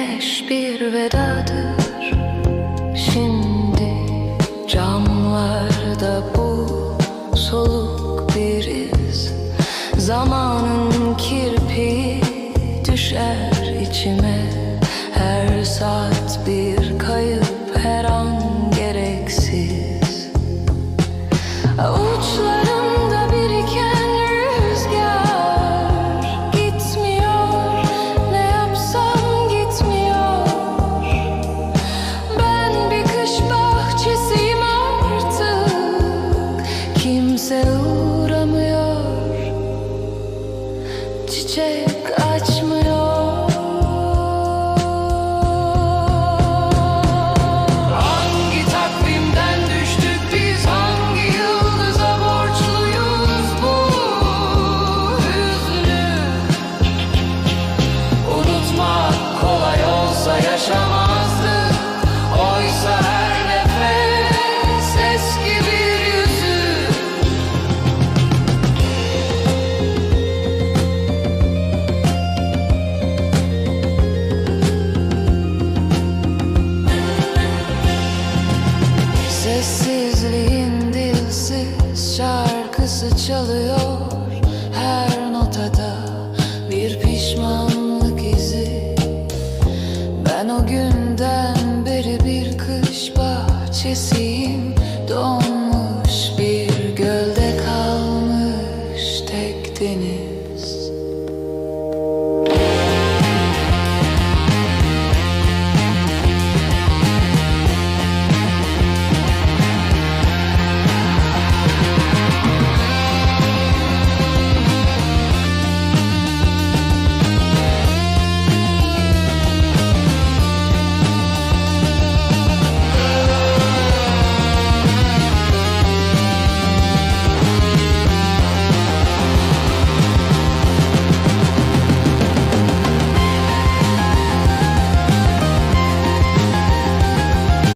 güneş bir vedadır. Şimdi camlarda bu soluk bir iz. Zamanın kirpiği düşer içime. Her saat bir kayıp her an gereksiz. Oh. You check şarkısı çalıyor her notada bir pişmanlık izi. Ben o günden beri bir kış bahçesi